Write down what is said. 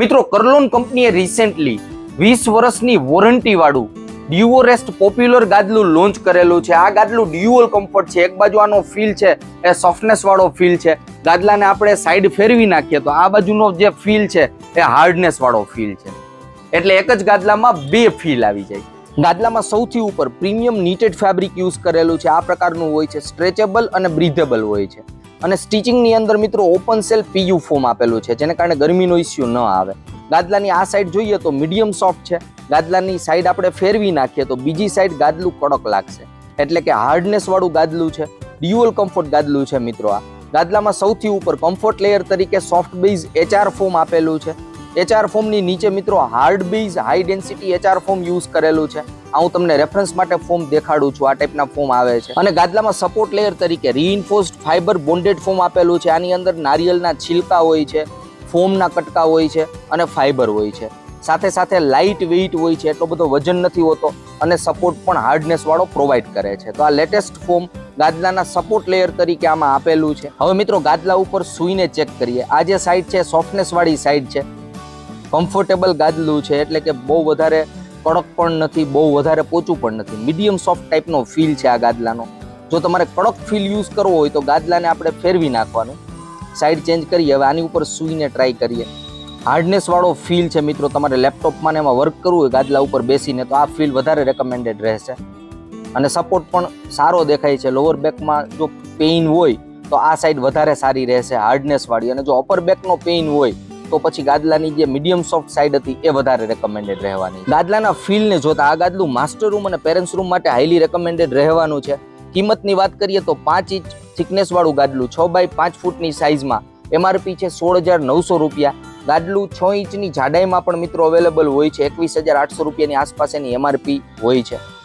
મિત્રો કરલોન કંપનીએ રિસેન્ટલી વીસ વર્ષની વોરંટી વાળું ડ્યુઓરેસ્ટ પોપ્યુલર ગાદલું લોન્ચ કરેલું છે. આ ગાદલું ડ્યુઅલ કમ્ફર્ટ છે. એક બાજુ આનો ફીલ છે, એ સોફ્ટનેસ વાળો ફીલ છે. ગાદલાને આપણે સાઈડ ફેરવી નાખીએ તો આ બાજુનો જે ફીલ છે, એ હાર્ડનેસ વાળો ફીલ છે. એટલે એક જ ગાદલામાં બે ફીલ આવી જાય. ગાદલામાં સૌથી ઉપર પ્રીમિયમ નીટેડ ફેબ્રિક યુઝ કરેલું છે. આ પ્રકારનું હોય છે સ્ટ્રેચેબલ અને બ્રિધેબલ હોય છે. અને સ્ટિચિંગની અંદર મિત્રો ઓપન સેલ પીયુ ફોમ આપેલું છે, જેને કારણે ગરમીનો ઇસ્યુ ન આવે. ગાદલાની આ સાઈડ જોઈએ તો મીડિયમ સોફ્ટ છે. ગાદલાની સાઈડ આપણે ફેરવી નાખીએ તો બીજી સાઈડ ગાદલું કડક લાગશે. એટલે કે હાર્ડનેસવાળું ગાદલું છે. ડ્યુઅલ કમ્ફર્ટ ગાદલું છે મિત્રો આ. ગાદલામાં સૌથી ઉપર કમ્ફર્ટ લેયર તરીકે સોફ્ટ બેઝ એચઆર ફોમ આપેલું છે. એચઆર ફોર્મની નીચે મિત્રો hard base high density HR foam use કરેલું છે. આ હું તમને રેફરન્સ માટે ફોર્મ દેખાડું છું. આ ટાઈપના ફોર્મ આવે છે. અને ગાદલામાં સપોર્ટ લેયર તરીકે રીઇન્ફોર્સ્ડ ફાઇબર બોન્ડેડ ફોર્મ આપેલું છે. આની અંદર નારિયેળના છિલકા હોય છે, ફોમના કટકા હોય છે અને ફાઇબર હોય છે. સાથે સાથે લાઇટ વેઇટ હોય છે, એટલો બધો વજન નથી હોતો અને સપોર્ટ પણ હાર્ડનેસવાળો પ્રોવાઈડ કરે છે. તો આ લેટેસ્ટ ફોર્મ ગાદલાના સપોર્ટ લેયર તરીકે આમાં આપેલું છે. હવે મિત્રો ગાદલા ઉપર સૂઈને ચેક કરીએ. આ જે સાઈડ છે સોફ્ટનેસવાળી સાઇડ છે કમ્ફર્ટેબલ ગાદલું છે એટલે કે બહુ વધારે કડક પણ નથી, બહુ વધારે પોચું પણ નથી. મીડિયમ સોફ્ટ ટાઈપનો ફીલ છે આ ગાદલાનો. જો તમારે કડક ફીલ યુઝ કરવો હોય તો ગાદલાને આપણે ફેરવી નાખવાનું. સાઈડ ચેન્જ કરીએ, હવે આની ઉપર સૂઈને ટ્રાય કરીએ. હાર્ડનેસવાળો ફીલ છે મિત્રો, તમારે લેપટોપમાં ને એમાં વર્ક કરવું હોય ગાદલા ઉપર બેસીને, તો આ ફીલ વધારે રેકમેન્ડેડ રહેશે. અને સપોર્ટ પણ સારો દેખાય છે. લોઅર બેકમાં જો પેઇન હોય, તો આ સાઈડ વધારે સારી રહેશે હાર્ડનેસવાળી અને જો અપર બેકનો પેઇન હોય તો પછી ગાદલાની જે મીડિયમ સોફ્ટ સાઈડ હતી એ વધારે રેકમેન્ડેડ રહેવાની. ગાદલાના ફીલને જોતા આ ગાદલું માસ્ટર રૂમ અને પેરેન્ટ્સ રૂમ માટે હાઈલી રેકમેન્ડેડ રહેવાનું છે. કિંમતની વાત કરીએ તો પાંચ ઇંચ થિકનેસ વાળું ગાદલું છ બાય પાંચ ફૂટની સાઇઝમાં એમઆરપી છે સોળ હજાર નવસો રૂપિયા. ગાદલું છ ઇંચની જાડાઈમાં પણ મિત્રો અવેલેબલ હોય છે. એકવીસ હજાર આઠસો રૂપિયાની આસપાસ એની એમઆરપી હોય છે.